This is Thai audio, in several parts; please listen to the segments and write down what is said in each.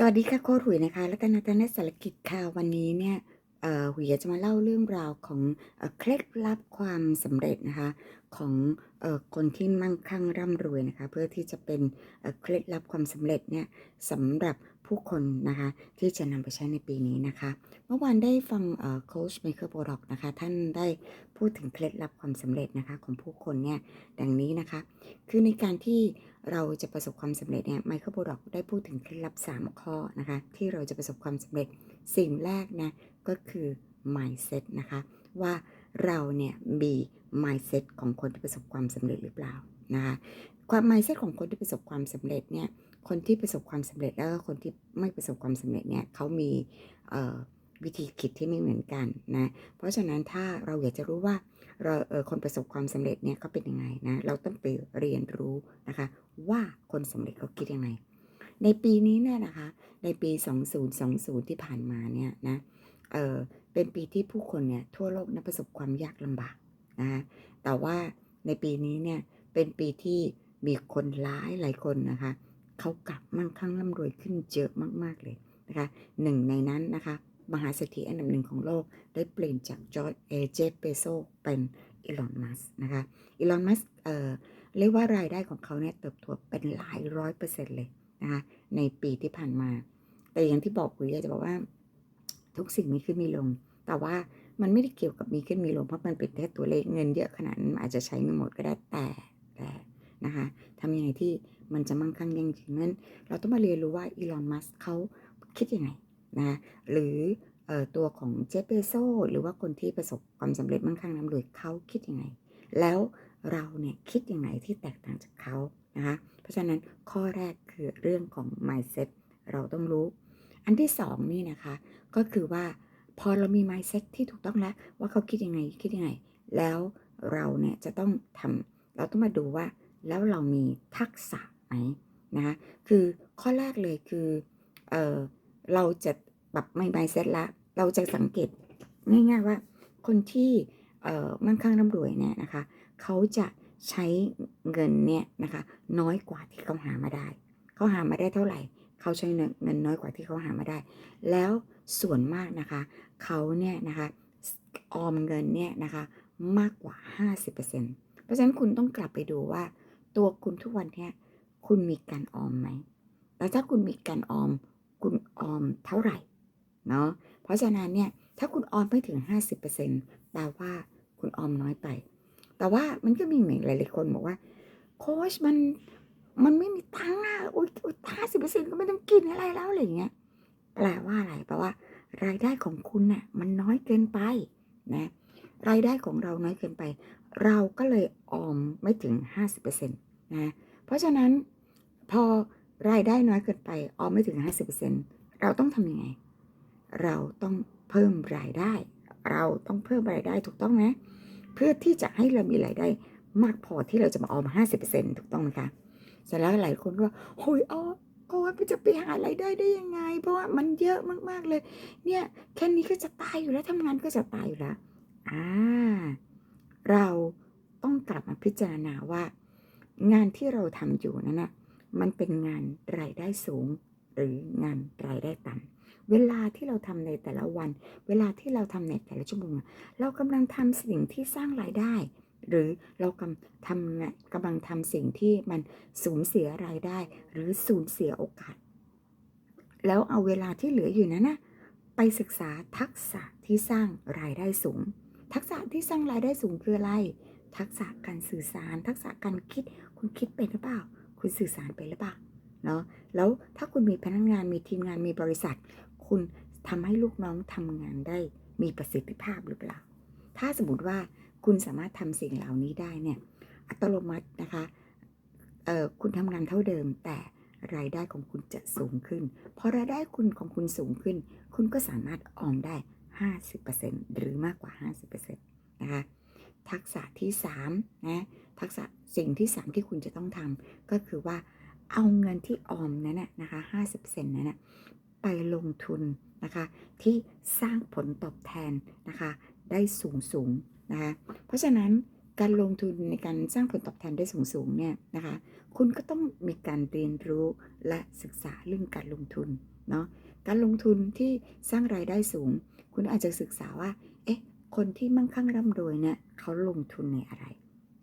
สวัสดีค่ะโค้ชหุยนะคะรัตนตนสารกิจค่ะวันนี้เนี่ยหุยจะมาเล่าเรื่องราวของเอ่อเคล็ดลับความสำเร็จนะคะของออคนที่มั่งคั่งร่ำรวยนะคะ เพื่อที่จะเป็นเคล็ดลับความสำเร็จเนี่ยสำหรับผู้คนนะคะที่จะนำไปใช้ในปีนี้นะคะ เมื่อวานได้ฟังโค้ชไมเคิลโบร็อกนะคะ ท่านได้พูดถึงเคล็ดลับความสำเร็จนะคะของผู้คนเนี่ยดังนี้นะคะ คือในการที่เราจะประสบความสำเร็จเนี่ยไมเคิลโบร็อกได้พูดถึงเคล็ดลับ 3 ข้อนะคะ ที่เราจะประสบความสำเร็จสิ่งแรกนะก็คือ mindset นะคะว่า เราเนี่ยมี mindset ของคนที่ประสบความสำเร็จหรือเปล่านะคะความ mindset ของคนที่ประสบความสำเร็จเนี่ยคนที่ประสบความสำเร็จแล้วก็คนที่ไม่ประสบความสำเร็จเนี่ยเขามีวิธีคิดที่ไม่เหมือนกันนะ เพราะฉะนั้นถ้าเราอยากจะรู้ว่าเราเออคนประสบความสำเร็จเนี่ยเขาเป็นยังไงนะ เราต้องไปเรียนรู้นะคะ ว่าคนสำเร็จเขาคิดยังไง ในปีนี้เนี่ยนะคะ ในปี 2020 ที่ผ่านมาเนี่ยนะเออ เป็นปีที่ผู้คนเนี่ยทั่วโลกนะประสบความยากลำบากนะแต่ว่าในปีนี้เนี่ยเป็นปีที่มีคนร้ายหลายคนนะคะเขากลับมั่งคั่งร่ำรวยขึ้นเยอะมาก ๆ เลยนะคะหนึ่งในนั้นนะคะ มหาเศรษฐีอันดับหนึ่งของโลก ได้เปลี่ยนจากจอร์จเอเจเปโซเป็นอีลอนมัสนะคะอีลอนมัสเอ่อเรียกว่ารายได้ของเขาเนี่ยเติบโตเป็นหลายร้อยเปอร์เซ็นต์เลยนะคะในปีที่ผ่านมา แต่อย่างที่บอกคุยจะบอกว่า ทุกสิ่งมีขึ้นมีลง แต่ว่ามันไม่ได้เกี่ยวกับมีขึ้นมีลงเพราะมันเป็นแค่ตัวเลขเงินเยอะขนาดนั้นอาจจะใช้ไม่หมดก็ได้แต่แต่นะคะทำยังไงที่มันจะมั่งคั่งยั่งยืนนั้น เราต้องมาเรียนรู้ว่าอีลอนมัสเขาคิดยังไงนะหรืออตัวของเจฟเบโซหรือว่าคนที่ประสบความสำเร็จมั่งคั่งร่ำรวยเขาคิดยังไง แล้วเราเนี่ยคิดยังไงที่แตกต่างจากเขานะคะเพราะฉะนั้นข้อแรกคือเรื่องของ mindset เราต้องรู้ อันที่สองนี่นะคะ ก็คือว่าพอเรามี mindset ที่ถูกต้องแล้ว ว่าเขาคิดยังไงคิดยังไง แล้วเราเนี่ยจะต้องทำเราต้องมาดูว่า แล้วเรามีทักษะไหมนะคะคือข้อแรกเลยคือเออเราจะปรับไม่ mindset ละ เราจะสังเกตง่าย ๆว่า คนที่เอ่อมั่งคั่งร่ำรวยเนี่ยนะคะเขาจะใช้เงินเนี่ยนะคะน้อยกว่าที่เขาหามาได้ เขาหามาได้เท่าไหร่ เขาใช้เงินน้อยกว่าที่เขาหามาได้ แล้วส่วนมากนะคะเขาเนี่ยนะคะออมเงินเนี่ยนะคะมากกว่า 50%เพราะฉะนั้นคุณต้องกลับไปดูว่า ตัวคุณทุกวันเนี่ยคุณมีการออมไหม แล้วถ้าคุณมีการออม คุณออมเท่าไหร่เนาะ เพราะฉะนั้นเนี่ยถ้าคุณออมไม่ถึง 50%แปลว่าคุณออมน้อยไป แต่ว่ามันก็มีเหมือนหลายๆคนบอกว่า โค้ชมัน มันไม่มีตังค์อะอุ้ยห้าสิบเปอร์เซ็นต์ก็ไม่ต้องกินอะไรแล้วอะไรเงี้ยแปลว่าอะไรแปลว่า รายได้ของคุณน่ะ มันน้อยเกินไปนะรายได้ของเราน้อยเกินไป เราก็เลยออมไม่ถึง 50%นะเพราะฉะนั้นพอรายได้น้อยเกินไปออมไม่ถึง 50%เราต้องทำยังไง เราต้องเพิ่มรายได้ เราต้องเพิ่มรายได้ถูกต้องไหมเพื่อที่จะให้เรามีรายได้มากพอที่เราจะมาออม 50%ถูกต้องไหมคะ เสร็จแล้วหลายคนก็โอ้ยอ๋อโอ้ยจะไปหารายได้ได้ยังไง เพราะว่ามันเยอะมากๆเลย เนี่ยแค่นี้ก็จะตายอยู่แล้วทำงานก็จะตายอยู่แล้วอ่าเราต้องกลับมาพิจารณาว่า งานที่เราทำอยู่นั้นน่ะมันเป็นงานรายได้สูง หรืองานรายได้ต่ำเวลาที่เราทำในแต่ละวัน เวลาที่เราทำในแต่ละชั่วโมงเรากำลังทำสิ่งที่สร้างรายได้ หรือเรากำทำงกำลังทำสิ่งที่มันสูญเสียรายได้ หรือสูญเสียโอกาส แล้วเอาเวลาที่เหลืออยู่นั้นนะไปศึกษาทักษะที่สร้างรายได้สูง ทักษะที่สร้างรายได้สูงคืออะไร ทักษะการสื่อสาร ทักษะการคิด คุณคิดเป็นหรือเปล่า คุณสื่อสารเป็นหรือเปล่าเนาะแล้วถ้าคุณมีพนักงานมีทีมงานมีบริษัท คุณทำให้ลูกน้องทำงานได้มีประสิทธิภาพหรือเปล่า ถ้าสมมติว่า คุณสามารถทำสิ่งเหล่านี้ได้เนี่ยอัตโนมัตินะคะเอ่อคุณทำงานเท่าเดิมแต่รายได้ของคุณจะสูงขึ้น พอรายได้คุณของคุณสูงขึ้น คุณก็สามารถออมได้ 50%หรือมากกว่า 50%นะคะทักษะที่3นะทักษะสิ่งที่ 3 ที่คุณจะต้องทำก็คือว่าเอาเงินที่ออมนั้นนะนะคะ50%นั้นนะไปลงทุนนะคะที่สร้างผลตอบแทนนะคะ ได้สูงสูงนะคะเพราะฉะนั้นการลงทุนในการสร้างผลตอบแทนได้สูงๆเนี่ยนะคะคุณก็ต้องมีการเรียนรู้และศึกษาเรื่องการลงทุนเนาะการลงทุนที่สร้างรายได้สูง คุณอาจจะศึกษาว่าเอ๊ะคนที่มั่งคั่งร่ำรวยเนี่ยเขาลงทุนในอะไร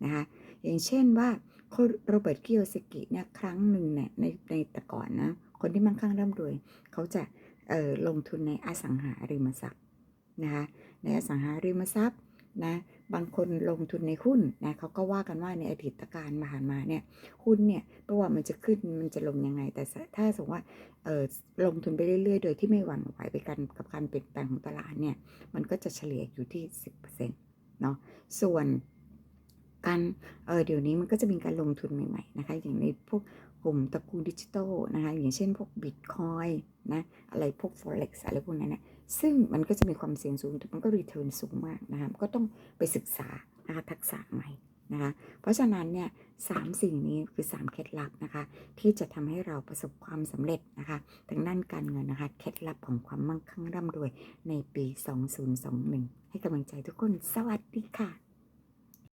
นะคะอย่างเช่นว่าคโรเบิร์ตกิโอสกิเนี่ยครั้งหนึ่งเนี่ยในในแต่ก่อนนะคนที่มั่งคั่งร่ำรวย เขาจะเอ่อลงทุนในอสังหาริมทรัพย์นะคะ ในอสังหาริมทรัพย์นะบางคนลงทุนในหุ้นนะเขาก็ว่ากันว่าในอดีตการผ่านมาเนี่ยหุ้นเนี่ยไม่ว่ามันจะขึ้นมันจะลงยังไง แต่ถ้าสมมติว่าเออลงทุนไปเรื่อยๆ โดยที่ไม่หวั่นไหวไปกันกับการเปลี่ยนแปลงของตลาดเนี่ยมันก็จะเฉลี่ยอยู่ที่ 10%เนาะส่วนการเออเดี๋ยวนี้มันก็จะมีการลงทุนใหม่ๆนะคะอย่างในพวก กลุ่มตระกูลดิจิทัลนะคะอย่างเช่นพวกบิตคอยนะอะไรพวก forex อะไรพวกนั้นนะซึ่งมันก็จะมีความเสี่ยงสูงแต่มันก็รีเทิร์นสูงมากนะคะก็ต้องไปศึกษานะคะทักษะใหม่นะคะเพราะฉะนั้นเนี่ยสามสิ่งนี้คือ 3 เคล็ดลับนะคะ ที่จะทำให้เราประสบความสำเร็จนะคะทางด้านการเงินนะคะ เคล็ดลับของความมั่งคั่งร่ำรวยในปี 2021 ให้กำลังใจทุกคน สวัสดีค่ะ